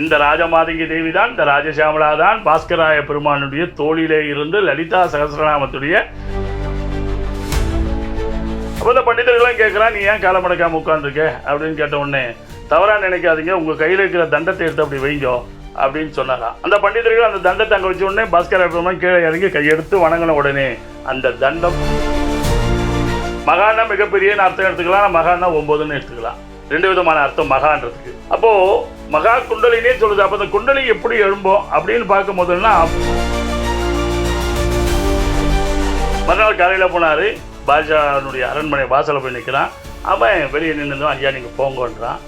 இந்த ராஜமாதங்கி தேவி தான் இந்த ராஜசியாமலா தான் பாஸ்கராய பெருமானுடைய தோளிலே இருந்து லலிதா சகசிரநாமத்துடைய அப்போ இந்த பண்டிதர்கள்லாம் கேட்குறான் நீ ஏன் காலை மடக்காம உட்காந்துருக்க அப்படின்னு கேட்ட உடனே தவறாக நினைக்காதீங்க உங்கள் கையில் இருக்கிற தண்டத்தை எடுத்து அப்படி வைங்கோ அப்படின்னு சொன்னாராம் அந்த பண்டிதர்கள் அந்த தண்டத்தை அங்கே வச்ச உடனே பாஸ்கர பெருமான் கீழே இறங்கி கையெடுத்து வணங்கின உடனே அந்த தண்டம் மகான்னா மிகப்பெரியன்னு அர்த்தம் எடுத்துக்கலாம் மகான்னா ஒம்பதுன்னு எடுத்துக்கலாம். ரெண்டு விதமான அர்த்தம் மகான்றதுக்கு. அப்போது மகா குண்டலினே சொல்லுது. அப்போ அந்த குண்டலி எப்படி எழும்போம் அப்படின்னு பார்க்கும் போதுன்னா மறுநாள் காலையில் போனார். பாஜானுடைய அரண்மனை வாசலில் போய் நிற்கிறான் அவன் வெளியே நின்று ஐயா நீங்கள் போங்கன்றான்.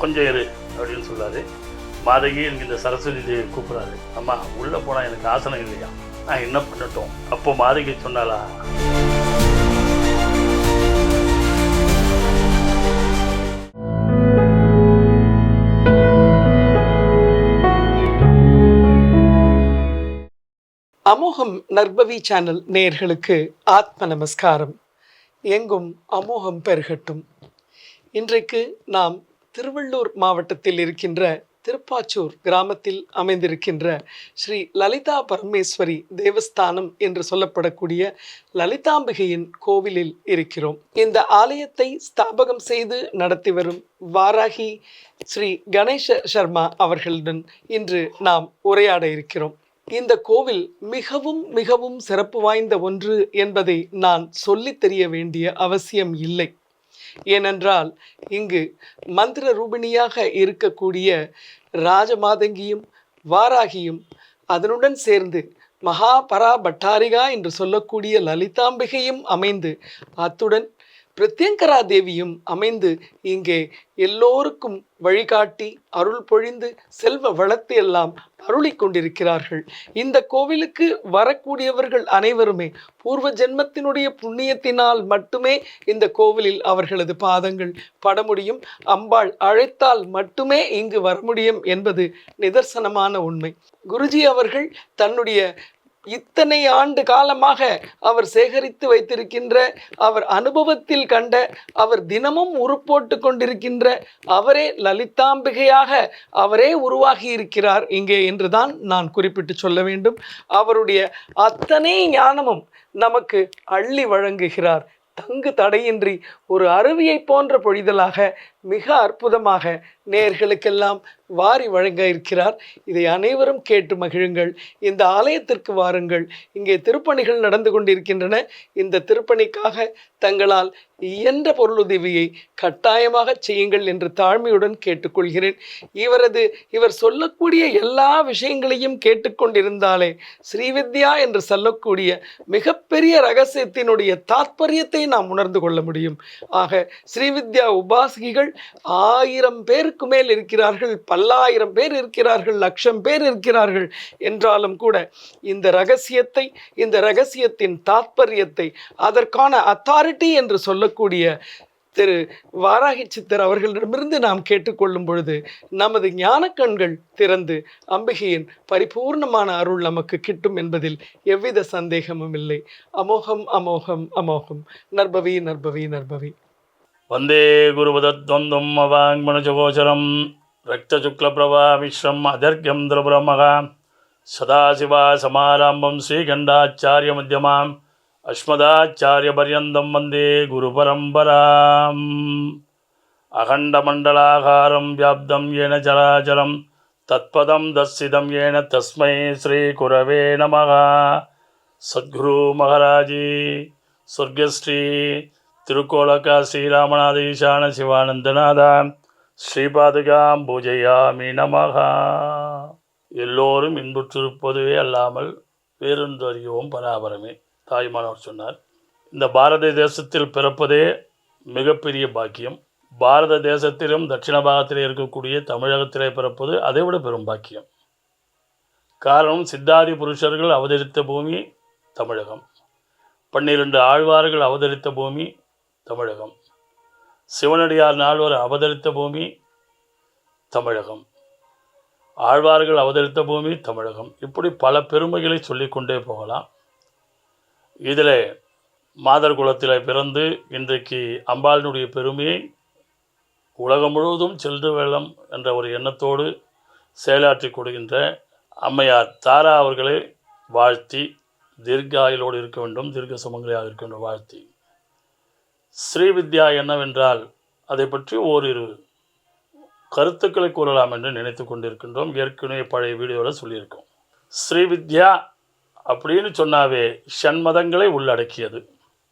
கொஞ்சம் இரு அப்படின்னு சொல்லாரு. மாதகி எனக்கு இந்த சரஸ்வதி தேவி கூப்பிட்றாரு. அம்மா உள்ளே போனால் எனக்கு ஆசனம் இல்லையா? நான் என்ன பண்ணட்டும்? அப்போ மாதகி சொன்னாலா அமோகம் நர்பவி சேனல் நேர்களுக்கு ஆத்ம நமஸ்காரம். எங்கும் அமோகம் பெருகட்டும். இன்றைக்கு நாம் திருவள்ளூர் மாவட்டத்தில் இருக்கின்ற திருப்பாச்சூர் கிராமத்தில் அமைந்திருக்கின்ற ஸ்ரீ லலிதா பரமேஸ்வரி தேவஸ்தானம் என்று சொல்லப்படக்கூடிய லலிதாம்பிகையின் கோவிலில் இருக்கிறோம். இந்த ஆலயத்தை ஸ்தாபகம் செய்து நடத்தி வரும் வாராகி ஸ்ரீ கணேஷ சர்மா அவர்களுடன் இன்று நாம் உரையாட இருக்கிறோம். இந்த கோவில் மிகவும் மிகவும் சிறப்பு வாய்ந்த ஒன்று என்பதை நான் சொல்லித் தெரிய வேண்டிய அவசியம் இல்லை. ஏனென்றால் இங்கு மந்திர ரூபிணியாக இருக்கக்கூடிய ராஜமாதங்கியும் வாராகியும் அதனுடன் சேர்ந்து மகாபரா பட்டாரிகா என்று சொல்லக்கூடிய லலிதாம்பிகையும் அமைந்து அத்துடன் பிரத்யங்கரா தேவியும் அமைந்து இங்கே எல்லோருக்கும் வழிகாட்டி அருள் பொழிந்து செல்வ வளத்தை எல்லாம் அருளி கொண்டிருக்கிறார்கள். இந்த கோவிலுக்கு வரக்கூடியவர்கள் அனைவருமே பூர்வ ஜென்மத்தினுடைய புண்ணியத்தினால் மட்டுமே இந்த கோவிலில் அவர்களது பாதங்கள் பட முடியும் அம்பாள் அழைத்தால் மட்டுமே இங்கு வர முடியும் என்பது நிதர்சனமான உண்மை. குருஜி அவர்கள் தன்னுடைய இத்தனை ஆண்டு காலமாக அவர் சேகரித்து வைத்திருக்கின்ற அவர் அனுபவத்தில் கண்ட அவர் தினமும் உருப்போட்டு கொண்டிருக்கின்ற அவரே லலிதாம்பிகையாக அவரே உருவாகி இருக்கிறார் இங்கே என்றுதான் நான் குறிப்பிட்டு சொல்ல வேண்டும். அவருடைய அத்தனை ஞானமும் நமக்கு அள்ளி வழங்குகிறார். தங்கு தடையின்றி ஒரு அருவியை போன்ற பொழிதலாக மிக அற்புதமாக நேர்களுக்கெல்லாம் வாரி வழங்க இருக்கிறார். இதை அனைவரும் கேட்டு மகிழுங்கள். இந்த ஆலயத்திற்கு வாருங்கள். இங்கே திருப்பணிகள் நடந்து கொண்டிருக்கின்றன. இந்த திருப்பணிக்காக தங்களால் இயன்ற பொருளுதவியை கட்டாயமாக செய்யுங்கள் என்று தாழ்மையுடன் கேட்டுக்கொள்கிறேன். இவரது இவர் சொல்லக்கூடிய எல்லா விஷயங்களையும் கேட்டுக்கொண்டிருந்தாலே ஸ்ரீவித்யா என்று சொல்லக்கூடிய மிகப்பெரிய ரகசியத்தினுடைய தாத்பரியத்தை நாம் உணர்ந்து கொள்ள முடியும். ஆக ஸ்ரீவித்யா உபாசகிகள் ஆயிரம் பேருக்கு மேல் இருக்கிறார்கள் பல்லாயிரம் பேர் இருக்கிறார்கள் லட்சம் பேர் இருக்கிறார்கள் என்றாலும் கூட இந்த ரகசியத்தை இந்த ரகசியத்தின் தாத்பரியத்தை அதற்கான அத்தாரிட்டி என்று சொல்லக்கூடிய திரு வாராகி சித்தர் அவர்களிடமிருந்து நாம் கேட்டுக்கொள்ளும் பொழுது நமது ஞானக்கண்கள் திறந்து அம்பிகையின் பரிபூர்ணமான அருள் நமக்கு கிட்டும் என்பதில் எவ்வித சந்தேகமும் இல்லை. அமோகம் அமோகம் அமோகம். நர்பவி நர்பவி நர்பவி வந்தே குருபதத்வந்தம் அவாங்மனுஜகோச்சரம் ரக்தசுக்லபிரபா விஸ்ரம் அதர்க்யம் திரபுரமகா. சதாசிவா சமாரம்பம் ஸ்ரீகண்டாச்சாரிய மத்தியமாம் அஸ்மதாச்சாரியபர்யந்தம் வந்தே குருபரம்பராம். அகண்டமண்டலாகாரம் வியாப்தம் ஏன சராச்சரம் தத்பதம் தஸ்ஸிதம் ஏன தஸ்மை ஸ்ரீகுரவே நமः திருக்கோலக்கா ஸ்ரீராமநாத ஈசான சிவானந்தநாதா. ஸ்ரீபாதுகாம் பூஜையாமி நமகா எல்லோரும் இன்புற்றிருப்பதுவே அல்லாமல் வேறொன்று பராபரமே தாய்மானவர் சொன்னார். இந்த பாரத தேசத்தில் பிறப்பதே மிகப்பெரிய பாக்கியம். பாரத தேசத்திலும் தட்சிண பாகத்திலே இருக்கக்கூடிய தமிழகத்திலே பிறப்பது அதைவிட பெரும் பாக்கியம். காரணம் சித்தாதி புருஷர்கள் அவதரித்த பூமி தமிழகம். பன்னிரண்டு ஆழ்வார்கள் அவதரித்த பூமி தமிழகம். சிவனடியார் நால்வர் அவதரித்த பூமி தமிழகம். ஆழ்வார்கள் அவதரித்த பூமி தமிழகம். இப்படி பல பெருமைகளை சொல்லிக்கொண்டே போகலாம். இதில் மாதர் குலத்தில் பிறந்து இன்றைக்கு அம்பாளினுடைய பெருமையை உலகம் முழுவதும் சென்று வெள்ளம் என்ற ஒரு எண்ணத்தோடு செயலாற்றி கொடுக்கின்ற அம்மையார் தாரா அவர்களை வாழ்த்தி தீர்காயிலோடு இருக்க வேண்டும் தீர்க்க சுமங்கலியாக இருக்க வேண்டும் வாழ்த்தி. ஸ்ரீவித்யா என்னவென்றால் அதை பற்றி ஓரிரு கருத்துக்களை கூறலாம் என்று நினைத்து கொண்டிருக்கின்றோம். ஏற்கனவே பழைய வீடியோவில் சொல்லியிருக்கோம். ஸ்ரீவித்யா அப்படின்னு சொன்னாவே ஷண்மதங்களை உள்ளடக்கியது.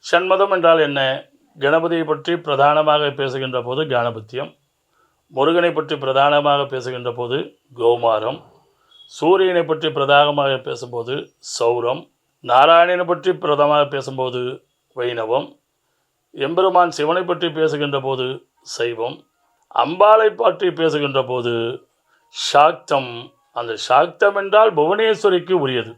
ஷண்மதம் என்றால் என்ன? கணபதியை பற்றி பிரதானமாக பேசுகின்ற போது கணபத்தியம் முருகனை பற்றி பிரதானமாக பேசுகின்ற போது கௌமாரம் சூரியனை பற்றி பிரதானமாக பேசும்போது சௌரம் நாராயணனை பற்றி பிரதமாக பேசும்போது வைணவம் எம்பெருமான் சிவனை பற்றி பேசுகின்ற போது சைவம் அம்பாளை பற்றி பேசுகின்ற போது சாக்தம். அந்த சாக்தம் என்றால் புவனேஸ்வரிக்கு உரியது.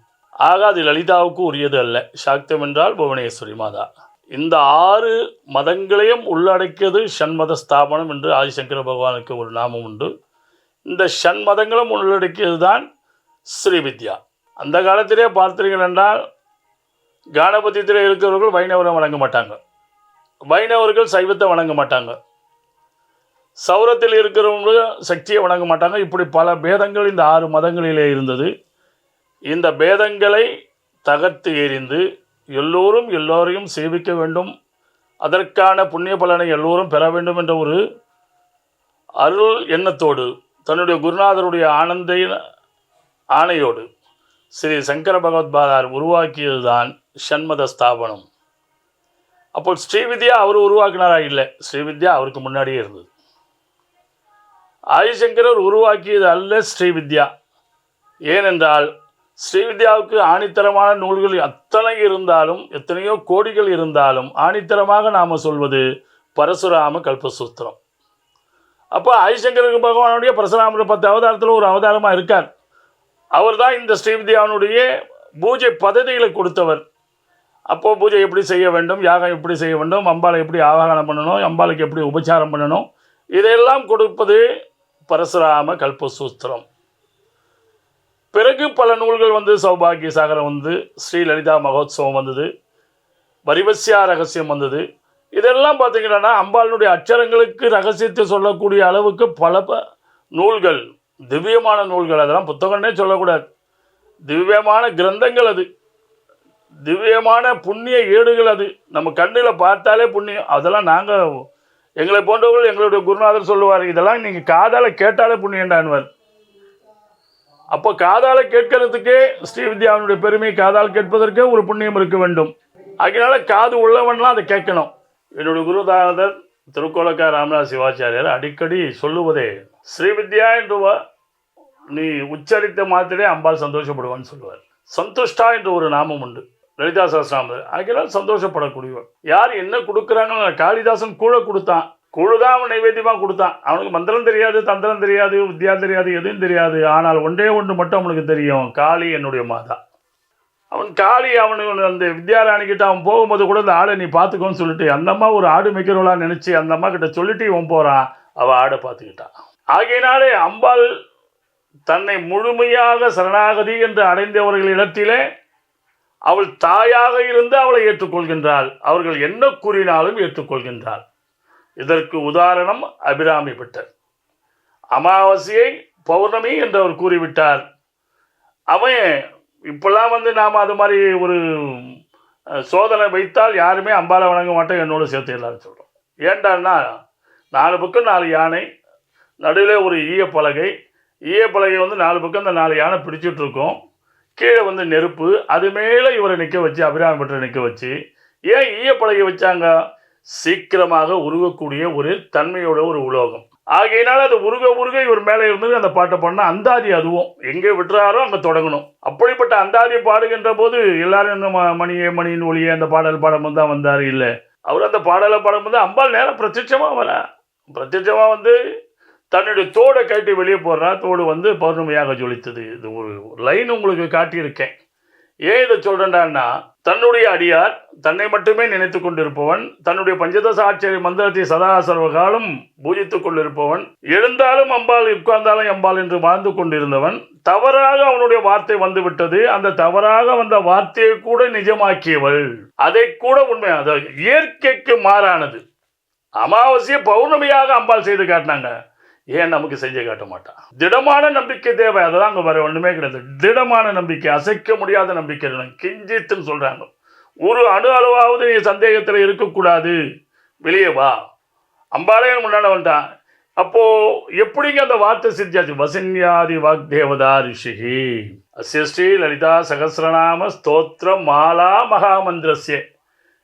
ஆக அது லலிதாவுக்கு உரியது அல்ல. சாக்தம் என்றால் புவனேஸ்வரி மாதா. இந்த ஆறு மதங்களையும் உள்ளடக்கியது சண்மத ஸ்தாபனம் என்று ஆதிசங்கர பகவானுக்கு ஒரு நாமம் உண்டு. இந்த சண்மதங்களும் உள்ளடக்கியது தான் ஸ்ரீவித்யா அந்த காலத்திலே பார்த்தீர்கள் என்றால் கானபத்தியத்தில் இருக்கிறவர்கள் வைணவரை வணங்க மாட்டாங்க. வைணவர்கள் சைவத்தை வணங்க மாட்டாங்க. சௌரத்தில் இருக்கிறவங்க சக்தியை வணங்க மாட்டாங்க. இப்படி பல பேதங்கள் இந்த ஆறு மதங்களிலே இருந்தது. இந்த பேதங்களை தகர்த்து எறிந்து எல்லோரும் எல்லோரையும் சேவிக்க வேண்டும். அதற்கான புண்ணிய பலனை எல்லோரும் பெற வேண்டும் என்ற ஒரு அருள் எண்ணத்தோடு தன்னுடைய குருநாதருடைய ஆனந்தையின் ஆணையோடு ஸ்ரீ சங்கர பகவத்பாதார் உருவாக்கியதுதான் ஷண்மத ஸ்தாபனம். அப்போ ஸ்ரீவித்யா அவர் உருவாக்கினாரா? இல்லை. ஸ்ரீவித்யா அவருக்கு முன்னாடியே இருந்தது. ஆதிசங்கரர் உருவாக்கியது அல்ல ஸ்ரீவித்யா. ஏனென்றால் ஸ்ரீவித்யாவுக்கு ஆணித்தரமான நூல்கள் அத்தனை இருந்தாலும் எத்தனையோ கோடிகள் இருந்தாலும் ஆணித்தரமாக நாம் சொல்வது பரசுராம கல்பசூத்திரம். அப்போ ஆதிசங்கர பகவானுடைய பரசுராமர் பத்து அவதாரத்தில் ஒரு அவதாரமாக இருக்கார். அவர் தான் இந்த ஸ்ரீவித்யாவினுடைய பூஜை பதவிகளை கொடுத்தவர். அப்போது பூஜை எப்படி செய்ய வேண்டும் யாகம் எப்படி செய்ய வேண்டும் அம்பாளை எப்படி ஆவாகனம் பண்ணணும் அம்பாளுக்கு எப்படி உபச்சாரம் பண்ணணும் இதையெல்லாம் கொடுப்பது பரசுராம கல்பசூத்திரம். பிறகு பல நூல்கள் வந்து சௌபாகிய சாகரம் வந்து ஸ்ரீ லலிதா மகோத்சவம் வந்தது வரிவசியா ரகசியம் வந்தது. இதெல்லாம் பார்த்தீங்கன்னா அம்பாளினுடைய அச்சரங்களுக்கு ரகசியத்தை சொல்லக்கூடிய அளவுக்கு பல ப- நூல்கள் திவ்யமான நூல்கள் அதெல்லாம் புத்தகம்னே சொல்லக்கூடாது. திவ்யமான கிரந்தங்கள் அது. திவ்யமான புண்ணிய ஏடுகள் அது. நம்ம கண்ணில் பார்த்தாலே புண்ணியம். அதெல்லாம் நாங்கள் எங்களை போன்றவர்கள் எங்களுடைய குருநாதர் சொல்லுவார் இதெல்லாம் நீங்கள் காதால் கேட்டாலே புண்ணியண்டான்வர் அப்போ காதால் கேட்கறதுக்கே ஸ்ரீவித்யாவினுடைய பெருமை காதால் கேட்பதற்கே ஒரு புண்ணியம் இருக்க வேண்டும். அதனால காது உள்ளவன்லாம் அதை கேட்கணும். என்னுடைய குருதானதர் திருக்கோலக்கா ராமதாஸ் சிவாச்சாரியார் அடிக்கடி சொல்லுவதே ஸ்ரீவித்யா என்று நீ உச்சரித்த மாத்திரே அம்பாள் சந்தோஷப்படுவான்னு சொல்லுவார். சந்துஷ்டா என்று ஒரு நாமம் உண்டு. லலிதா சஹஸ்ரநாமம் ஆகினால் சந்தோஷப்படக்கூடியவர். யார் என்ன கொடுக்குறாங்க காளிதாசன் கூழ கொடுத்தான். கூழு தான் அவன் நைவேத்தியமாக கொடுத்தான். அவனுக்கு மந்திரம் தெரியாது தந்திரம் தெரியாது வித்யா தெரியாது எதுவும் தெரியாது. ஆனால் ஒன்றே ஒன்று மட்டும் அவனுக்கு தெரியும். காளி என்னுடைய மாதா. அவன் காளி அவனு அந்த வித்யாராணிக்கிட்ட அவன் போகும்போது கூட இந்த ஆடை நீ பார்த்துக்கோன்னு சொல்லிட்டு அந்த அம்மா ஒரு ஆடு மேய்க்கிறவளா நினச்சி அந்த அம்மா கிட்ட சொல்லிட்டு இவன் போகிறான் அவள் ஆடை பார்த்துக்கிட்டான் ஆகையினாலே அம்பாள் தன்னை முழுமையாக சரணாகதி என்று அடைந்தவர்களிடத்திலே அவள் தாயாக இருந்து அவளை ஏற்றுக்கொள்கின்றாள். அவர்கள் என்ன கூறினாலும் ஏற்றுக்கொள்கின்றாள். இதற்கு உதாரணம் அபிராமி பட்டர். அமாவாசையை பௌர்ணமி என்று அவர் கூறிவிட்டார். அவன் இப்பெல்லாம் வந்து நாம் அது மாதிரி ஒரு சோதனை வைத்தால் யாருமே அம்பாலை வணங்க மாட்டோம் என்னோட சேர்த்து சொல்கிறோம் ஏண்டான்னா நாலு பக்கம் நாலு யானை நடுவில் ஒரு ஈய பலகை வந்து நாலு பக்கம் இந்த நாலு யானை பிடிச்சிட்ருக்கோம் கீழே வந்து நெருப்பு அது மேலே இவரை நிற்க வச்சு அபிராமி பட்டரை நிற்க வச்சு ஏன் ஈயப்பழகி வச்சாங்க? சீக்கிரமாக உருகக்கூடிய ஒரு தன்மையோட ஒரு உலோகம். ஆகையினால அது உருக உருக இவர் மேலே இருந்து அந்த பாட்டை பண்ண அந்தாதி அதுவும் எங்கே விட்டுறாரோ அங்கே தொடங்கணும். அப்படிப்பட்ட அந்தாதி பாடுகின்ற போது எல்லாரும் இந்த ம- மணியே மணியின் ஒளியே அந்த பாடல் பாடும்போது தான் வந்தார் இல்லை. அவர் அந்த பாடலை பாடும்போது அம்பாள் நேரம் பிரத்யட்சமாக வர. பிரத்யட்சமாக வந்து தன்னுடைய தோடை கட்டி வெளியே போடுறா. தோடு வந்து பௌர்ணமியாக ஜொலித்தது. இது ஒரு லைன் உங்களுக்கு காட்டியிருக்கேன். ஏன் இதை சொல்கிறேன்டான்னா தன்னுடைய அடியார் தன்னை மட்டுமே நினைத்து கொண்டிருப்பவன் தன்னுடைய பஞ்சதச ஆச்சரிய மந்திரத்தை சதா சர்வகாலம் பூஜித்துக் கொண்டிருப்பவன் எழுந்தாலும் அம்பாள் உட்கார்ந்தாலும் அம்பாள் என்று வாழ்ந்து கொண்டிருந்தவன் தவறாக அவனுடைய வார்த்தை வந்துவிட்டது. அந்த தவறாக வந்த வார்த்தையை கூட நிஜமாக்கியவள். அதை கூட உண்மை அதாவது இயற்கைக்கு மாறானது. அமாவாசையை பௌர்ணமியாக அம்பாள் செய்து காட்டினாங்க. ஏன் நமக்கு செஞ்சு காட்ட மாட்டான் திடமான நம்பிக்கை தேவை அதெல்லாம் அங்கே வர ஒன்றுமே கிடையாது. திடமான நம்பிக்கை அசைக்க முடியாத நம்பிக்கை கிஞ்சித்துன்னு சொல்கிறாங்க ஒரு அணு அளவாவது நீ சந்தேகத்தில் இருக்கக்கூடாது. வெளியே வா. அம்பாலே முன்னாடி வந்துட்டான். அப்போது எப்படிங்க அந்த வார்த்தை சிரிச்சாச்சு வசன்யாதி வாக்தேவதா ரிஷிகி அஸ்ய லலிதா சகசிரநாம ஸ்தோத்திரம் மாலா மகாமந்திரஸ்ய.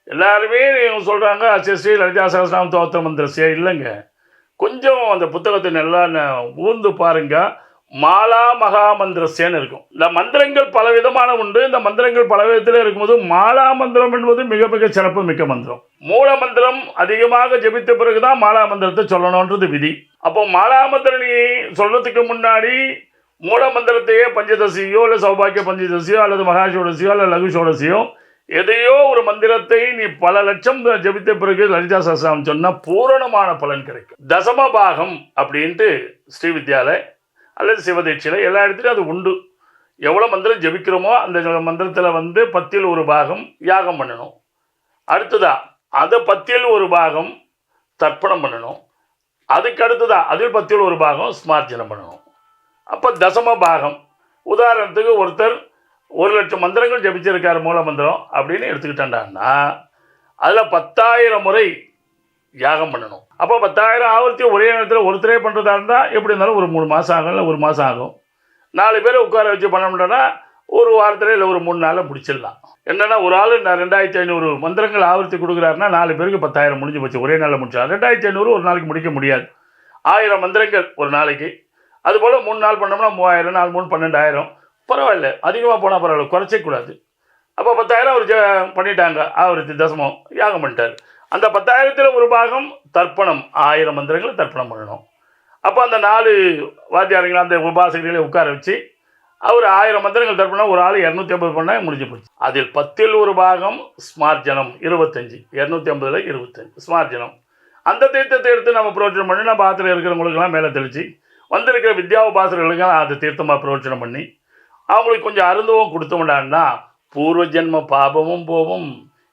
எல்லாருமே இவங்க சொல்கிறாங்க அஸ்ய லலிதா சகசிரநாம ஸ்தோத்திர மந்திரஸ்ய. இல்லைங்க. கொஞ்சம் அந்த புத்தகத்தை நல்லா ந- ஊர்ந்து பாருங்க. மாலா மகாமந்திரஸ்யன்னு இருக்கும். இந்த மந்திரங்கள் பல விதமான உண்டு. இந்த மந்திரங்கள் பல விதத்தில் இருக்கும்போது மாலா மந்திரம் என்பது மிக மிக சிறப்பு மிக்க மந்திரம். மூல மந்திரம் அதிகமாக ஜெபித்த பிறகுதான் மாலா மந்திரத்தை சொல்லணுன்றது விதி. அப்போ மாலா மந்திரம் நீ சொல்றதுக்கு முன்னாடி மூல மந்திரத்தையே பஞ்சதசியோ இல்லை சௌபாக்கிய பஞ்சதசியோ அல்லது மகாஷோடசியோ அல்லது லகுஷோடசியோ எதையோ ஒரு மந்திரத்தை நீ பல லட்சம் ஜெபித்த பிறகு லலிதா சஹஸ்ரம் சொன்னால் பூரணமான பலன் கிடைக்கும். தசம பாகம் அப்படின்ட்டு ஸ்ரீவித்யால அல்லது சிவதீட்சையில் எல்லா இடத்துலையும் அது உண்டு. எவ்வளோ மந்திரம் ஜபிக்கிறோமோ அந்த மந்திரத்தில் வந்து பத்தில் ஒரு பாகம் யாகம் பண்ணணும். அடுத்ததா அதை பத்தில் ஒரு பாகம் தர்ப்பணம் பண்ணணும். அதுக்கு அடுத்ததா அதில் பத்தில் ஒரு பாகம் ஸ்மார்ஜனம் பண்ணணும். அப்போ தசம பாகம் உதாரணத்துக்கு ஒருத்தர் ஒரு லட்சம் மந்திரங்கள் ஜபிச்சிருக்காரு மூல மந்திரம் அப்படின்னு எடுத்துக்கிட்டாண்டான்னா அதில் பத்தாயிரம் முறை யாகம் பண்ணணும். அப்போ பத்தாயிரம் ஆவர்த்தி ஒரே நேரத்தில் ஒருத்தரே பண்ணுறதா இருந்தால் எப்படி இருந்தாலும் ஒரு மூணு மாதம் ஆகும் இல்லை ஒரு மாதம் ஆகும். நாலு பேரை உட்கார வச்சு பண்ணோம்னா ஒரு வாரத்தில் இல்லை ஒரு மூணு நாளில் முடிச்சிடலாம். என்னென்னா ஒரு ஆள் நான் ரெண்டாயிரத்தி ஐநூறு மந்திரங்கள் ஆவர்த்தி கொடுக்குறாருன்னா நாலு பேருக்கு பத்தாயிரம் முடிஞ்சு போச்சு ஒரே நாளில் முடிச்சா ரெண்டாயிரத்தி ஐநூறு ஒரு நாளைக்கு முடிக்க முடியாது. ஆயிரம் மந்திரங்கள் ஒரு நாளைக்கு. அதுபோல் மூணு நாள் பண்ணோம்னா மூவாயிரம் நாலு மூணு பன்னெண்டாயிரம். பரவாயில்ல. அதிகமாக போனால் பரவாயில்ல. குறைச்சே கூடாது. அப்போ பத்தாயிரம் அவர் ஜ- பண்ணிட்டாங்க. ஆவர்த்தி தசமம் யாகம் பண்ணிட்டார். அந்த பத்தாயிரத்தில் ஒரு பாகம் தர்ப்பணம் ஆயிரம் மந்திரங்களை தர்ப்பணம் பண்ணணும். அப்போ அந்த நாலு வாத்தியாரங்களை அந்த உபாசகர்களை உட்கார வச்சு அவர் ஆயிரம் மந்திரங்கள் தர்ப்பணம் ஒரு ஆள் இரநூத்தி ஐம்பது பண்ணால் முடிஞ்சு போச்சு. அதில் பத்தில் ஒரு பாகம் ஸ்மார்ஜனம் இருபத்தஞ்சி. இரநூத்தி ஐம்பதில் இருபத்தஞ்சு ஸ்மார்ஜனம் அந்த தீர்த்தத்தை எடுத்து நம்ம பிரயோஜனம் பண்ணி நம்ம ஆற்றுல இருக்கிறவங்களுக்கெல்லாம் மேலே தெளித்து வந்திருக்கிற வித்யா உபாசகர்களுக்கெல்லாம் அது தீர்த்தமாக பிரயோஜனம் பண்ணி அவங்களுக்கு கொஞ்சம் அருந்தவும் கொடுத்தோம்டான்னா பூர்வ ஜென்ம பாபமும் போகும்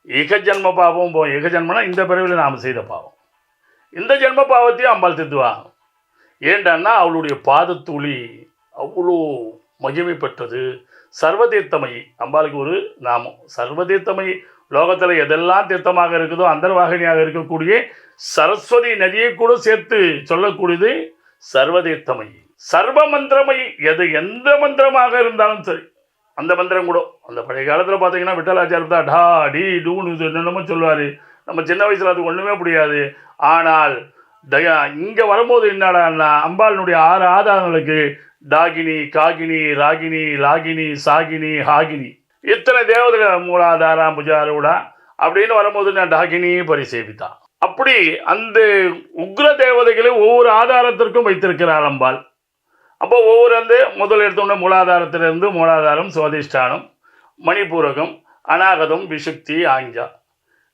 ஏக ஜென்ம பாபமும் போகும். ஏக ஜென்மனா இந்த பிறவியில் நாம் செய்த பாவம். இந்த ஜென்ம பாவத்தையும் அம்பாள் திட்டுவா. ஏண்டான்னா அவளுடைய பாதத்துளி அவ்வளோ மகிமை பெற்றது. சர்வதீர்த்தமயி அம்பாளுக்கு ஒரு நாமம். சர்வதீர்த்தமயி லோகத்தில் எதெல்லாம் தீர்த்தமாக இருக்குதோ அந்தர்வாகினியாக இருக்கக்கூடிய சரஸ்வதி நதியை கூட சேர்த்து சொல்லக்கூடியது சர்வதீர்த்தமயி சர்வ மந்திரமை எது எந்த மந்திரமாக இருந்தாலும் சரி அந்த மந்திரம் கூட. அந்த பழைய காலத்தில் பார்த்தீங்கன்னா விட்டலாச்சாரம் தான் டா டி டூன்னு இது என்னென்னமோ சொல்லுவார். நம்ம சின்ன வயசில் அது ஒன்றுமே புரியாது. ஆனால் தயா இங்கே வரும்போது என்னடான்னா அம்பாளினுடைய ஆறு ஆதாரங்களுக்கு டாகினி காகினி ராகினி லாகினி சாகினி ஹாகினி இத்தனை தேவதைகள் மூலாதாரம் புஜாரூடா அப்படின்னு வரும்போது நான் டாகினி பரிசேபித்தான். அப்படி அந்த உக்ர தேவதைகளை ஒவ்வொரு ஆதாரத்திற்கும் வைத்திருக்கிறார் அம்பாள். அப்போ ஒவ்வொரு வந்து முதல் எடுத்தோம்னா மூலாதாரத்திலிருந்து மூலாதாரம் சுவாதிஷ்டானம் மணிபூரகம் அநாகதம் விசுக்தி ஆஞ்சா.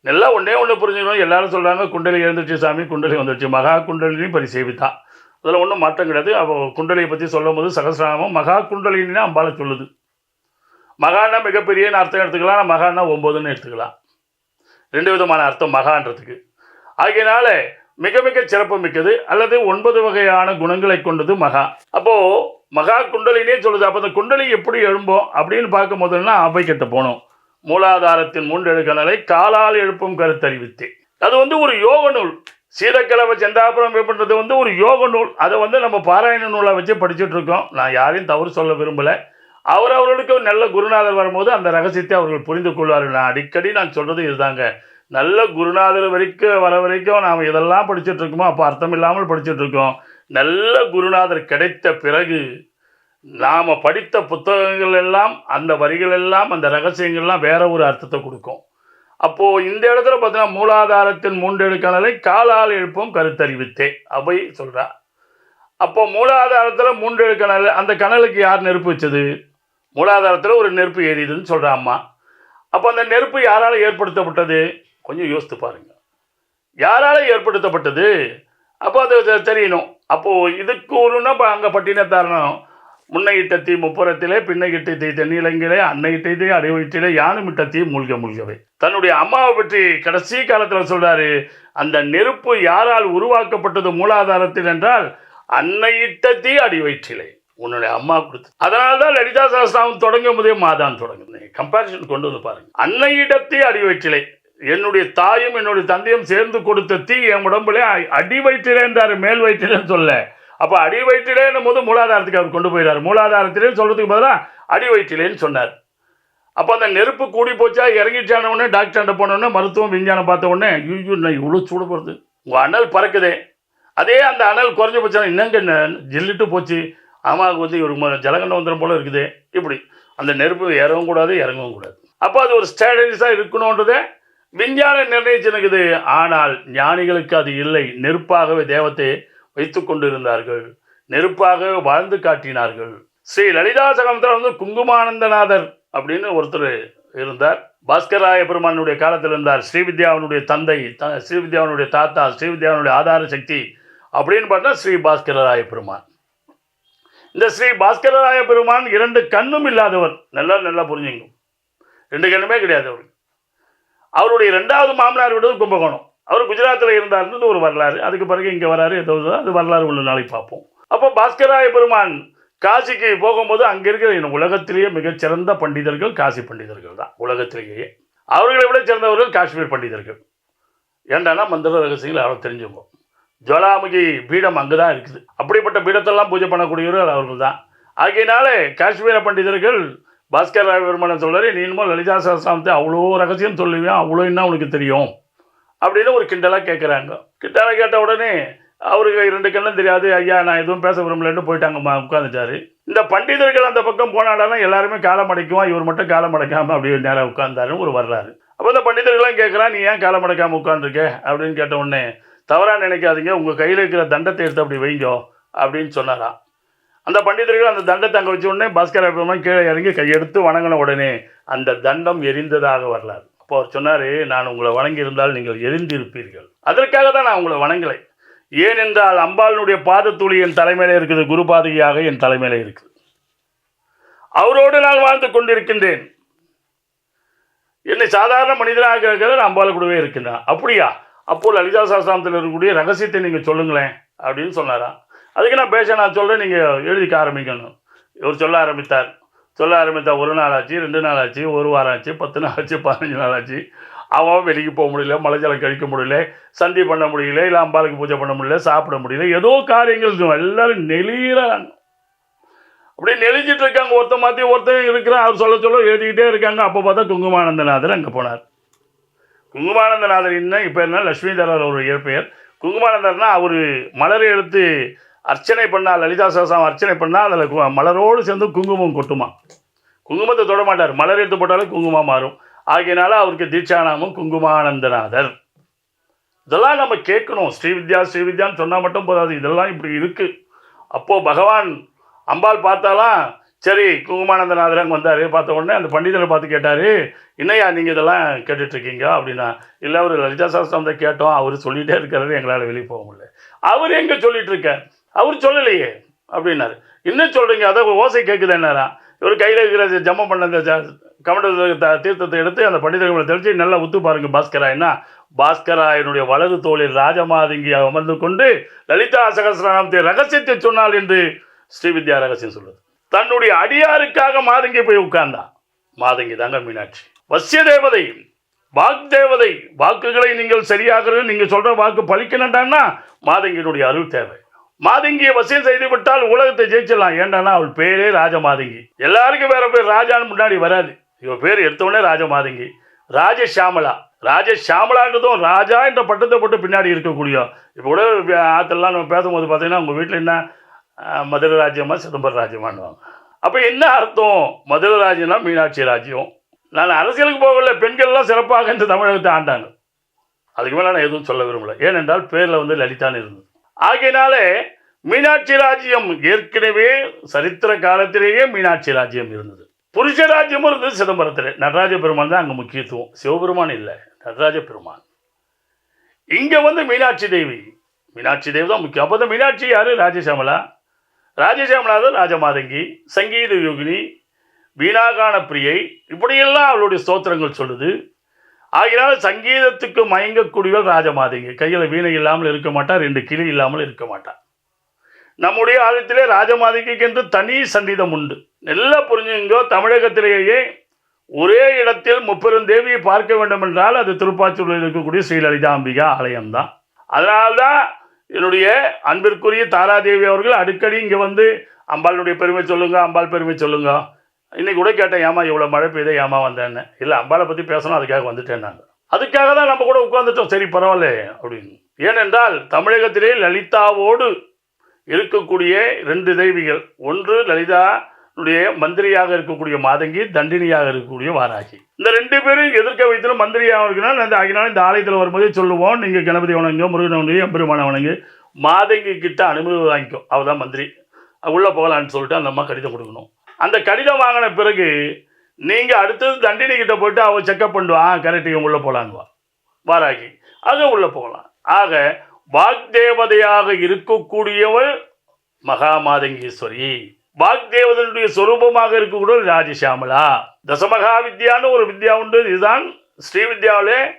நல்லா ஒன்றே ஒன்று புரிஞ்சுக்கணும். எல்லாரும் சொல்கிறாங்க குண்டலி எழுந்துச்சு சாமி குண்டலி வந்துருச்சு. மகா குண்டலினி பரிசேவித்தா அதில் ஒன்றும் மாற்றம் கிடையாது. அப்போ குண்டலியை பற்றி சொல்லும் போது சகசிரநாமம் மகா குண்டலினா அம்பாலை சொல்லுது. மகான்னா மிகப்பெரியன்னு அர்த்தம் எடுத்துக்கலாம். மகான்னா ஒம்போதுன்னு எடுத்துக்கலாம். ரெண்டு விதமான அர்த்தம் மகான்றதுக்கு. ஆகையினால மிக மிக சிறப்பு மிக்கது அல்லது ஒன்பது வகையான குணங்களை கொண்டது மகா. அப்போ மகா குண்டலினே சொல்லுது அப்போ அந்த குண்டலி எப்படி எழும்போம் அப்படின்னு பார்க்கும் போதுன்னா அபைக்கிட்ட போனோம். மூலாதாரத்தின் மூன்றெழுக்கணலை காலால் எழுப்பும் கருத்தறிவித்து. அது வந்து ஒரு யோக நூல். சீதக்கிழமை செந்தாபுரம் பண்ணுறது வந்து ஒரு யோக நூல். அதை வந்து நம்ம பாராயண நூலாக வச்சு படிச்சுட்டு இருக்கோம். நான் யாரையும் தவறு சொல்ல விரும்பலை. அவர் அவர்களுக்கு ஒரு நல்ல குருநாதர் வரும்போது அந்த ரகசியத்தை அவர்கள் புரிந்து கொள்வார்கள். நான் அடிக்கடி நான் சொல்கிறது இதுதாங்க. நல்ல குருநாதர் வரைக்கும் வர வரைக்கும் நாம் இதெல்லாம் படிச்சுட்டு இருக்கோமோ அப்போ அர்த்தம் இல்லாமல் படிச்சுட்டு இருக்கோம். நல்ல குருநாதர் கிடைத்த பிறகு நாம் படித்த புத்தகங்கள் எல்லாம் அந்த வரிகள் எல்லாம் அந்த ரகசியங்கள்லாம் வேற ஒரு அர்த்தத்தை கொடுக்கும். அப்போது இந்த இடத்துல பார்த்தீங்கன்னா மூலாதாரத்தின் மூன்றெடுக்கணலை காலால் எழுப்பும் கருத்தறிவித்தே அவை சொல்கிறா அப்போ மூலாதாரத்தில் மூன்றெழுக்கணல் அந்த கணலுக்கு யார் நெருப்பு வச்சது? மூலாதாரத்தில் ஒரு நெருப்பு எரியுதுன்னு சொல்கிறாம்மா அப்போ அந்த நெருப்பு யாரால் ஏற்படுத்தப்பட்டது? கொஞ்சம் யோசித்து பாருங்க. யாரால் ஏற்படுத்தப்பட்டது? அப்போ அது தெரியணும். அப்போது இதுக்கு ஒன்றுனா இப்போ அங்கே பட்டினத்தாரணம் முன்னையிட்ட தீ முப்புறத்திலே பின்னகிட்ட தீ தென்னிலங்கிலே அன்னை தீ அடைவயிற்றிலே யானுமிட்ட தீ மூழ்க மூழ்கவே. தன்னுடைய அம்மாவை பற்றி கடைசி காலத்தில் சொல்கிறார் அந்த நெருப்பு யாரால் உருவாக்கப்பட்டது மூலாதாரத்தில் என்றால் அன்னையிட்ட தீ அடிவயிற்றிலே. உன்னுடைய அம்மா கொடுத்து அதனால தான் லலிதா சகஸ்ராமம் தொடங்கும் போதே மாதான் தொடங்கும் கம்பேரிசன் கொண்டு வந்து பாருங்க. அன்னையிடத்தே அடிவயிற்றிலே. என்னுடைய தாயும் என்னுடைய தந்தையும் சேர்ந்து கொடுத்த தீ என் உடம்புல அடி வயிற்றிலேன்றாரு மேல் வயிற்றிலேன்னு சொல்ல. அப்போ அடி வயிற்றிலேன்னும் போது மூலாதாரத்துக்கு அவர் கொண்டு போயிடார் மூலாதாரத்திலேன்னு சொல்கிறதுக்கு பதிலாக அடி வயிற்றிலேன்னு சொன்னார். அப்போ அந்த நெருப்பு கூடி போச்சா இறங்கிச்சான உடனே டாக்டர்கிட்ட போனோடனே மருத்துவம் விஞ்ஞானம் பார்த்த உடனே ஐயோ நான் இவ்வளோ சூடு போகிறது உங்கள் அனல் பறக்குதே. அதே அந்த அனல் குறைஞ்ச போச்சுன்னா இன்னங்க ஜில்லிட்டு போச்சு. ஆமாவுக்கு வந்து இவருக்கு ஜலகண்ட வந்துடும் போல இருக்குது. இப்படி. அந்த நெருப்பு இறங்கவும் கூடாது இறங்கவும் கூடாது. அப்போ அது ஒரு ஸ்ட்ராட்டஜிஸாக இருக்கணுன்றதே விஞ்ஞான நிர்ணயிச்சிருக்குது. ஆனால் ஞானிகளுக்கு அது இல்லை. நெருப்பாகவே தேவத்தை வைத்து கொண்டிருந்தார்கள். நெருப்பாகவே வாழ்ந்து காட்டினார்கள். ஸ்ரீ லலிதா சகமத்தில் வந்து குங்குமானந்தநாதர் அப்படின்னு ஒருத்தர் இருந்தார். பாஸ்கராய பெருமானுடைய காலத்தில் இருந்தார். ஸ்ரீவித்யாவனுடைய தந்தை த ஸ்ரீவித்யாவனுடைய தாத்தா ஸ்ரீவித்யாவனுடைய ஆதார சக்தி அப்படின்னு பார்த்தா ஸ்ரீ பாஸ்கரராய பெருமான். இந்த ஸ்ரீ பாஸ்கரராய பெருமான் இரண்டு கண்ணும் இல்லாதவர். நல்லா நல்லா புரிஞ்சுங்க. ரெண்டு கண்ணுமே கிடையாது அவருக்கு. அவருடைய ரெண்டாவது மாமனார் விடுவது கும்பகோணம். அவர் குஜராத்தில் இருந்தார்ன்றது ஒரு வரலாறு. அதுக்கு பிறகு இங்கே வராரு ஏதோ அது வரலாறு உள்ள நாளைக்கு பார்ப்போம். அப்போ பாஸ்கராய பெருமான் காசிக்கு போகும்போது அங்கே இருக்கிற இந்த உலகத்திலேயே மிகச்சிறந்த பண்டிதர்கள் காசி பண்டிதர்கள் தான் உலகத்திலேயே. அவர்களை விட சிறந்தவர்கள் காஷ்மீர் பண்டிதர்கள். ஏண்டானா மந்திர ரகசியங்கள் அவரை தெரிஞ்சுங்க ஜுவலாமுகி பீடம் அங்கே தான் இருக்குது. அப்படிப்பட்ட பீடத்தெல்லாம் பூஜை பண்ணக்கூடியவர்கள் அவர்கள் தான். ஆகையினாலே காஷ்மீர பண்டிதர்கள் பாஸ்கர் ராய பெருமானம் சொல்றாரு நீ இன்னமும் லலிதா சகஸ்ராமத்தை அவ்வளோ ரகசியம் சொல்லுவேன் அவ்வளோ என்ன உனக்கு தெரியும்? அப்படின்னு ஒரு கிண்டலாக கேட்குறாங்க கிண்டலாக கேட்ட உடனே அவருக்கு இரண்டு கண்ணும் தெரியாது. ஐயா நான் எதுவும் பேச விரும்பலன்னு போயிட்டாங்க உட்காந்துட்டாரு இந்த பண்டிதர்கள் அந்த பக்கம் போனாடானா எல்லாருமே காலம் அடைக்குவோம் இவர் மட்டும் காலம் அடைக்காமல் அப்படியே நேராக உட்கார்ந்தாருன்னு ஒரு வர்றாரு அப்போ இந்த பண்டிதர்கள்லாம் கேட்குறான் நீ ஏன் காலம் அடைக்காமல் உட்காந்துருக்க அப்படின்னு கேட்ட உடனே தவறாக நினைக்காதீங்க உங்கள் கையில் இருக்கிற தண்டத்தை எடுத்து அப்படி வைங்கோ அப்படின்னு சொன்னாராம். அந்த பண்டிதர்கள் அந்த தண்டத்தை அங்கே வச்ச உடனே பாஸ்கர பெருமான் கீழே இறங்கி கையெடுத்து வணங்கின உடனே அந்த தண்டம் எரிந்ததாக வரலாறு. அப்போ அவர் சொன்னார் நான் உங்களை வணங்கியிருந்தால் நீங்கள் எரிந்திருப்பீர்கள். அதற்காக தான் நான் உங்களை வணங்கலை. ஏனென்றால் அம்பாளினுடைய பாதத்துளி என் தலைமையில இருக்குது குரு பாதகியாக என் தலைமையில இருக்குது. அவரோடு நான் வாழ்ந்து கொண்டிருக்கின்றேன். என்னை சாதாரண மனிதனாக இருக்கிற அம்பாள் கூடவே இருக்கின்றான். அப்படியா? அப்போ லலிதா சாஸ்திரத்தில் இருக்கக்கூடிய ரகசியத்தை நீங்கள் சொல்லுங்களேன் அப்படின்னு சொன்னாரான் அதுக்கு நான் பேச நான் சொல்கிறேன் நீங்கள் எழுதிக்க ஆரம்பிக்கணும். இவர் சொல்ல ஆரம்பித்தார். சொல்ல ஆரம்பித்தா ஒரு நாள் ஆச்சு ரெண்டு நாள் ஆச்சு ஒரு வாரம் ஆச்சு பத்து நாள் ஆச்சு பதினஞ்சு நாள் ஆச்சு அவன் வெளிக்கு போக முடியல மலைஜலம் கழிக்க முடியல சந்தி பண்ண முடியல இல்லை அம்பாளுக்கு பூஜை பண்ண முடியல சாப்பிட முடியல ஏதோ காரியங்கள் இருக்கும். எல்லாரும் நெளிகிறாங்க அப்படியே நெளிஞ்சிட்டு இருக்காங்க. ஒருத்தன் மாற்றி ஒருத்தன் இருக்கிறான். அவர் சொல்ல சொல்ல எழுதிக்கிட்டே இருக்காங்க. அப்போ பார்த்தா குங்குமானந்தநாதர் அங்கே போனார். குங்குமானந்தநாதர் என்ன இப்போ என்ன லட்சுமிதரர் ஒரு இயற்பெயர் குங்குமானந்தர்னா அவர் மலரை எடுத்து அர்ச்சனை பண்ணால் லலிதா சகசாம் அர்ச்சனை பண்ணால் அதில் மலரோடு சேர்ந்து குங்குமம் கொட்டுமா? குங்குமத்தை தொட மாட்டார். மலர் எடுத்து போட்டாலும் குங்குமம் மாறும். ஆகையினால அவருக்கு தீட்சாநாமம் குங்குமானந்தநாதர் இதெல்லாம் நம்ம கேட்கணும். ஸ்ரீவித்யா ஸ்ரீவித்யான்னு சொன்னால் மட்டும் போதாது. இதெல்லாம் இப்படி இருக்குது அப்போது பகவான் அம்பாள் பார்த்தாலாம் சரி குங்குமானந்தநாதர் அங்கே வந்தார். பார்த்த உடனே அந்த பண்டிதரை பார்த்து கேட்டார் என்னையா நீங்கள் இதெல்லாம் கேட்டுட்ருக்கீங்க? அப்படின்னா இல்லை அவர் லலிதா சாஸ்திரம் தான் கேட்டோம். அவர் சொல்லிகிட்டே இருக்காரு எங்களால் வெளியே போக முடியல. அவர் எங்கே சொல்லிகிட்ருக்க அவர் சொல்லலையே அப்படின்னாரு. இன்னும் சொல்கிறீங்க அதை ஓசை கேட்குது என்னாரா இவர் கையில் இருக்கிற ஜம்ம பண்ண அந்த ஜ- தீர்த்தத்தை எடுத்து அந்த பண்டிதர்களை தெளித்து நல்லா உத்து பாருங்க பாஸ்கரா. பாஸ்கராயனுடைய வலது தோளில் ராஜமாதிங்கி அமர்ந்து கொண்டு லலிதா சகசிரநாமத்தை ரகசியத்தை சொன்னாள் என்று ஸ்ரீவித்யா ரகசியம் சொல்லுது. தன்னுடைய அடியாருக்காக மாதங்கி போய் உட்கார்ந்தா. மாதங்கி தாங்க மீனாட்சி. வசிய தேவதை வாக் தேவதை வாக்குகளை நீங்கள் சரியாகிறது நீங்கள் சொல்கிற வாக்கு பலிக்கணும்டான்னா மாதங்கியினுடைய அருள் தேவை. மாதங்கியை வசியம் செய்து விட்டால் உலகத்தை ஜெயிச்சிடலாம். ஏன்னா அவள் பேரே ராஜமாதங்கி. எல்லாருக்கும் வேற பேர் ராஜான்னு முன்னாடி வராது. இவன் பேர் எடுத்தவொடனே ராஜமாதங்கி. ராஜஷியாமலா ராஜஷியாமலான்றதும் ராஜா என்ற பட்டத்தை போட்டு பின்னாடி இருக்கக்கூடிய. இப்போ கூட ஆத்தெல்லாம் நம்ம பேசும்போது பார்த்தீங்கன்னா உங்கள் வீட்டில் என்ன மதுரை ராஜ்யமா சிதம்பர ராஜ்யமானுவாங்க அப்போ என்ன அர்த்தம்? மதுரை ராஜ்யம்னா மீனாட்சி ராஜ்யம். நான் அரசியலுக்கு போகல பெண்கள்லாம் சிறப்பாக இந்த தமிழகத்தை ஆண்டாங்க. அதுக்கு மேலே நான் எதுவும் சொல்ல விரும்பல. ஏனென்றால் பேரில் வந்து லலிதான்னு இருந்தது. ஆகையினாலே மீனாட்சி ராஜ்யம் ஏற்கனவே சரித்திர காலத்திலேயே மீனாட்சி ராஜ்யம் இருந்தது. புருஷ ராஜ்யமும் இருந்தது சிதம்பரத்தில். நடராஜ பெருமான் தான் அங்கே முக்கியத்துவம். சிவபெருமான் இல்லை நடராஜ பெருமான். இங்கே வந்து மீனாட்சி தேவி. மீனாட்சி தேவி தான் முக்கியம். அப்போ தான் மீனாட்சி யார்? ராஜசாமலா ராஜசாமலா தான் ராஜமாதங்கி சங்கீத யோகினி வீணாகான பிரியை. இப்படியெல்லாம் அவளுடைய ஸ்தோத்திரங்கள் சொல்லுது. ஆகினால் சங்கீதத்துக்கு மயங்கக்கூடியவர் ராஜமாதங்கி கையில் வீணை இல்லாமல் இருக்க மாட்டார் ரெண்டு கிளி இல்லாமல் இருக்க மாட்டார். நம்முடைய ஆலயத்திலே ராஜமாதிக்கு என்று தனி சங்கீதம் உண்டு. நல்லா புரிஞ்சுங்கோ தமிழகத்திலேயே ஒரே இடத்தில் முப்பெரும் தேவியை பார்க்க வேண்டும் என்றால் அது திருப்பாச்சூரில் இருக்கக்கூடிய ஸ்ரீ அம்பிகா ஆலயம்தான். அதனால்தான் என்னுடைய அன்பிற்குரிய தாராதேவி அவர்கள் அடிக்கடி இங்கே வந்து அம்பாளுடைய பெருமை சொல்லுங்க அம்பாள் பெருமை சொல்லுங்க. இன்றைக்கி கூட கேட்டேன் ஏமா இவ்வளோ மழை பெய்து ஏமா வந்தேன்னு? இல்லை அம்பாவை பற்றி பேசணும் அதுக்காக வந்துட்டேன் நாங்கள் அதுக்காக தான் நம்ம கூட உட்காந்துட்டோம் சரி பரவாயில்ல அப்படின்னு. ஏனென்றால் தமிழகத்திலே லலிதாவோடு இருக்கக்கூடிய ரெண்டு தெய்விகள் ஒன்று லலிதாவுடைய மந்திரியாக இருக்கக்கூடிய மாதங்கி தண்டினியாக இருக்கக்கூடிய வாராகி. இந்த ரெண்டு பேரும் எதிர்க்க வைத்து மந்திரியாக இருக்கிறால் அந்த ஆகினாலும் இந்த ஆலயத்தில் வரும்போதே சொல்லுவோம். நீங்கள் கணபதி வணங்க முருகன் வணங்கி எம்பெருமான வணங்கு. மாதங்கி கிட்ட அனுமதி வாங்கிக்கோ. அவள் தான் மந்திரி. உள்ளே போகலான்னு சொல்லிட்டு அந்த அம்மா கடிதம் கொடுக்கணும். அந்த கடிதம் வாங்கின பிறகு நீங்கள் அடுத்தது தண்டினி கிட்ட போயிட்டு அவன் செக்கப் பண்ணுவா கரெக்ட் இவன் உள்ளே போகலான்வா வாராகி. ஆக உள்ளே போகலாம். ஆக வாக்தேவதையாக இருக்கக்கூடியவள் மகாமாதங்கீஸ்வரி. வாக்தேவதனுடைய சொரூபமாக இருக்கக்கூடிய ராஜசியாமலா தசமகா வித்யான்னு ஒரு வித்யா உண்டு. இதுதான் ஸ்ரீவித்யாவிலே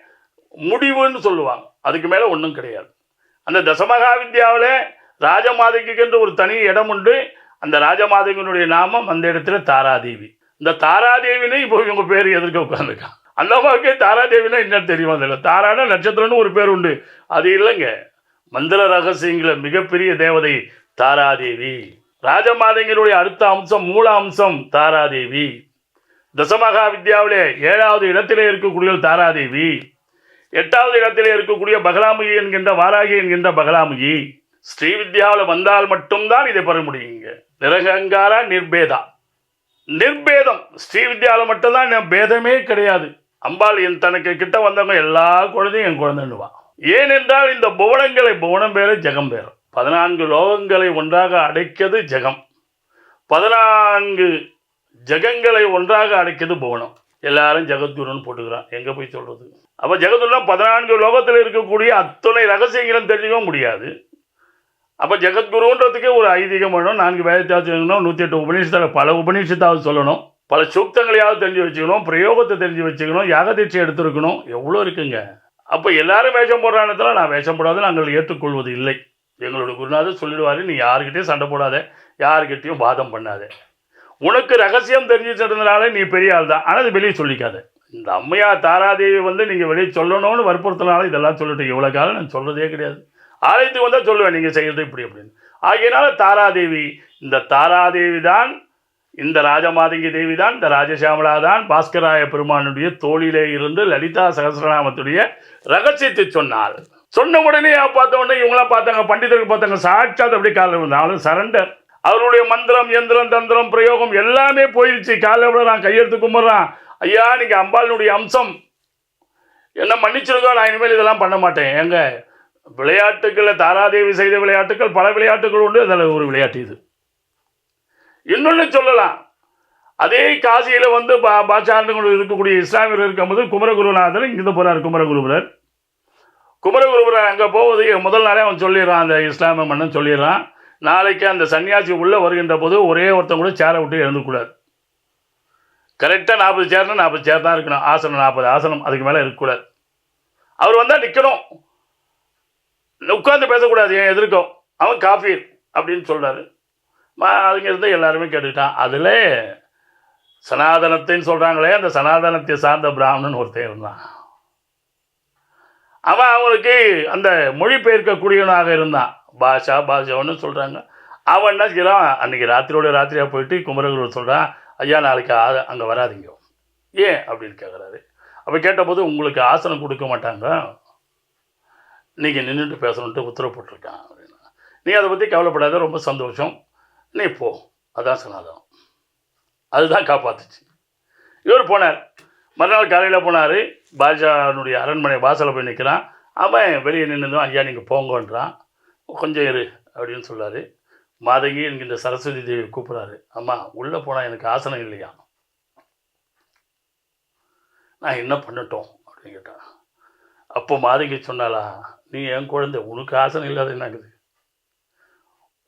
முடிவுன்னு சொல்லுவாங்க. அதுக்கு மேலே ஒன்றும் கிடையாது. அந்த தசமகா வித்யாவில் ராஜமாதங்கிக்கு ஒரு தனி இடம் உண்டு. அந்த ராஜமாதங்கினுடைய நாமம் அந்த இடத்துல தாராதேவி. இந்த தாராதேவினே இப்போ இவங்க பேர் எதிர்க்க உட்காந்துருக்கான் அந்த அம்மாவுக்கே தாராதேவினா என்னன்னு தெரியும் அதில் தாரான நட்சத்திரம்னு ஒரு பேர் உண்டு. அது இல்லைங்க. மந்திர ரகசியங்கள மிகப்பெரிய தேவதை தாராதேவி. ராஜமாதங்களுடைய அடுத்த அம்சம் மூல அம்சம் தாராதேவி. தசமகா வித்யாவிலே ஏழாவது இடத்திலே இருக்கக்கூடிய தாராதேவி. எட்டாவது இடத்திலே இருக்கக்கூடிய பகலாமுகி என்கின்ற வாராகி என்கின்ற பகலாமுகி. ஸ்ரீவித்யாவில் வந்தால் மட்டும்தான் இதை பெற முடியுங்க. நிரகங்காரா நிர்பேதா. நிர்பேதம். ஸ்ரீவித்யாவில் மட்டும்தான் ந- பேதமே கிடையாது. அம்பாள் என் தனக்கு கிட்ட வந்தவங்க எல்லா குழந்தையும் என் குழந்தைன்னுவா ஏனென்றால் இந்த புவனங்களை புவனம் பேரு ஜெகம் பேரு. பதினான்கு லோகங்களை ஒன்றாக அடைக்கிறது ஜெகம். பதினான்கு ஜெகங்களை ஒன்றாக அடைக்கிறது புவனம். எல்லாரும் ஜெகத்குருன்னு போட்டுக்கிறான். எங்கே போய் சொல்கிறது அப்போ ஜெகத்துனா பதினான்கு லோகத்தில் இருக்கக்கூடிய அத்தனை ரகசியங்களும் தெரிஞ்சுக்க முடியாது. அப்போ ஜெகத்குருன்றதுக்கே ஒரு ஐதீகம் வேணும் நான்கு வேதத்தாவது சொல்லணும் நூற்றி எட்டு உபநிஷத்தில் பல உபநிஷத்தாவது சொல்லணும். பல சூக்தங்களையாவது தெரிஞ்சு வச்சுக்கணும் பிரயோகத்தை தெரிஞ்சு வச்சுக்கணும் யாகதீட்சை எடுத்துருக்கணும் எவ்வளோ இருக்குங்க? அப்போ எல்லாரும் வேஷம் போடுற இடத்துல நான் வேஷம் போடாத நாங்கள் ஏற்றுக்கொள்வது இல்லை. எங்களோட குருநாதர் சொல்லிடுவார் நீ யாருக்கிட்டையும் சண்டை போடாத யாருக்கிட்டையும் வாதம் பண்ணாத. உனக்கு ரகசியம் தெரிஞ்சிட்டதுனால நீ பெரிய ஆள் தான். ஆனால் அது வெளியே சொல்லிக்காத. இந்த அம்மையா தாராதேவி வந்து நீங்கள் வெளியே சொல்லணும்னு வற்புறுத்தினால இதெல்லாம் சொல்லிட்டு இவ்வளோ காலம் நான் சொல்கிறதே கிடையாது. ஆலயத்துக்கு வந்தால் சொல்லுவேன் நீங்கள் செய்கிறது இப்படி அப்படின்னு. ஆகையினால தாராதேவி இந்த தாராதேவி தான் இந்த ராஜமாதங்கி தேவி தான் இந்த ராஜசியாமலா தான் பாஸ்கராய பெருமானுடைய தோளிலே இருந்து லலிதா சகசிரநாமத்துடைய ரகசியத்தை சொன்னார் சொன்ன உடனே பார்த்த உடனே இவங்களாம் பார்த்தாங்க பண்டிதர்கள் பார்த்தாங்க சாட்சாத் அப்படி காலில் இருந்தாலும் சரண்டர் அவருடைய மந்திரம் எந்திரம் தந்திரம் பிரயோகம் எல்லாமே போயிடுச்சு. காலையில் நான் கையெடுத்து கும்பிட்றான். ஐயா நீங்கள் அம்பாளினுடைய அம்சம். என்ன மன்னிச்சிருக்கோ நான் இனிமேல் இதெல்லாம் பண்ண மாட்டேன். எங்கள் விளையாட்டுகளில் தாராதேவி செய்த விளையாட்டுகள் பல விளையாட்டுகள் உண்டு. அதில் ஒரு விளையாட்டு இது. இன்னொன்று சொல்லலாம். அதே காசியில் வந்து பா பாச்சாரங்கள் இருக்கக்கூடிய இஸ்லாமியர் இருக்கும்போது குமரகுருநாதர் இங்கிருந்து போகிறார் குமரகுருபரர். குமரகுருபரர் அங்கே போவது முதல் நாளே அவன் சொல்லிடுறான் அந்த இஸ்லாமிய மன்னன் சொல்லிடுறான். நாளைக்கு அந்த சன்னியாசி உள்ளே வருகின்ற போது ஒரே ஒருத்தன் கூட சேரை விட்டு எழுந்துக்கூடாது. கரெக்டாக நாற்பது சேர்னா நாற்பது சேர் தான் இருக்கணும். ஆசனம் நாற்பது ஆசனம் அதுக்கு மேலே இருக்கக்கூடாது. அவர் வந்தால் நிற்கணும் உட்காந்து பேசக்கூடாது என் எதிர்க்கும்? அவன் காஃபி அப்படின்னு சொல்கிறாரு அதுங்க இருந்து எல்லாருமே கேட்டுக்கிட்டான். அதில் சனாதனத்தைன்னு சொல்கிறாங்களே அந்த சனாதனத்தை சார்ந்த பிராமணன் ஒருத்தன் இருந்தான். அவன் அவனுக்கு அந்த மொழிபெயர்க்கக்கூடியவனாக இருந்தான். பாஷா பாஷான்னு சொல்கிறாங்க அவன் என்ன செய்கிறான் அன்றைக்கி ராத்திரியோட ராத்திரியாக போயிட்டு குமரகுரு சொல்கிறான் ஐயா நாளைக்கு அங்கே வராதீங்க. ஏன்? அப்படின்னு கேட்குறாரு அப்போ கேட்டபோது உங்களுக்கு ஆசனம் கொடுக்க மாட்டாங்க. நீங்கள் நின்றுட்டு பேசணுன்ட்டு உத்தரவு போட்டிருக்கான் அப்படின்னா நீ அதை பற்றி கவலைப்படாத ரொம்ப சந்தோஷம். நீ போ. அதான் சனாதனம் அதுதான் காப்பாத்துச்சு. இவர் போனார். மறுநாள் காலையில் போனார். பாஜானுடைய அரண்மனை வாசலில் போய் நிற்கிறான் அவன் வெளியே நின்று ஐயா நீங்கள் போங்கன்றான். கொஞ்சம் இரு அப்படின்னு சொல்லார். மாதங்கி என்கின்ற சரஸ்வதி தேவி கூப்பிட்றாரு. அம்மா உள்ளே போனால் எனக்கு ஆசனம் இல்லையா? நான் என்ன பண்ணட்டும்? அப்படின்னு கேட்டான். அப்போ மாதங்கி சொன்னாலா நீ என் குழந்தை உனக்கு ஆசனம் இல்லாத என்னங்குது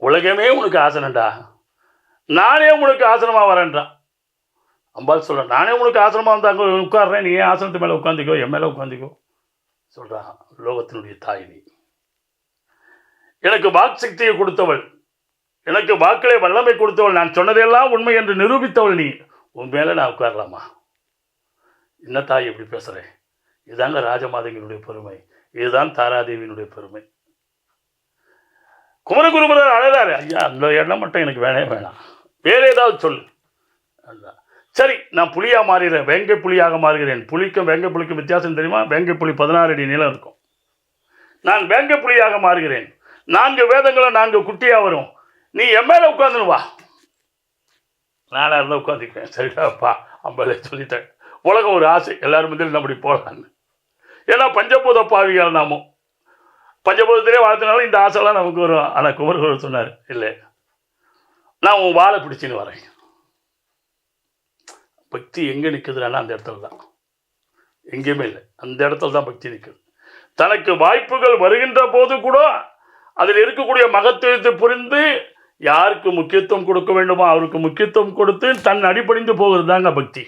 உலகமே உனக்கு ஆசனம்டா நானே உனக்கு ஆசனமாக வரேன்றான் அம்பாள் சொல்கிறேன் நானே உனக்கு ஆசனமாக வந்து அங்கே உட்காடுறேன் நீ ஏன் ஆசனத்து மேலே உட்காந்துக்கோ என் மேலே உட்காந்துக்கோ சொல்கிறான் லோகத்தினுடைய தாய் நீ எனக்கு வாக் சக்தியை கொடுத்தவள் எனக்கு வாக்களை வல்லமை கொடுத்தவள் நான் சொன்னதெல்லாம் உண்மை என்று நிரூபித்தவள் நீ. உன் மேலே நான் உட்காரலாமா என்ன தாய் எப்படி பேசுகிறேன் இதுதாங்க ராஜமாதங்களுடைய பெருமை. இதுதான் தாராதேவியினுடைய பெருமை. குமரகுருபரர் அழகாரு. ஐயா அந்த இடம் மட்டும் எனக்கு வேணே வேணாம். வேற ஏதாவது சொல் சரி நான் புளியாக மாறுகிறேன். வேங்கை புலியாக மாறுகிறேன். புளிக்கும் வேங்கை புலிக்கும் வித்தியாசம் தெரியுமா? வேங்கை புலி பதினாறு அடி நீளம் இருக்கும். நான் வேங்கை புலியாக மாறுகிறேன். நான்கு வேதங்களும் நான்கு குட்டியாக வரும். நீ என் மேலே உட்காந்துன்னு வா. நானாக இருந்தால் உட்காந்துக்குவேன் சரிடாப்பா. அம்பளே சொல்லிட்டேன். உலகம் ஒரு ஆசை. எல்லாரும் வந்து நம்ம இப்படி போகலான்னு ஏன்னா பஞ்சபூத பாவிகள் நாமும் பஞ்சபூதத்திலே வாழ்த்தினாலும் இந்த ஆசைலாம் நமக்கு வரும். ஆனால் குமரகுரு சொன்னார் இல்லை நான் உன் வாழை பிடிச்சின்னு வரேன். பக்தி எங்கே நிற்குதுன்னா அந்த இடத்துல தான். எங்கேயுமே இல்லை. அந்த இடத்துல தான் பக்தி நிற்குது தனக்கு வாய்ப்புகள் வருகின்ற போது கூட அதில் இருக்கக்கூடிய மகத்துவத்தை புரிந்து யாருக்கு முக்கியத்துவம் கொடுக்க வேண்டுமோ அவருக்கு முக்கியத்துவம் கொடுத்து தன் அடிபணிந்து போகிறது தாங்க பக்தி.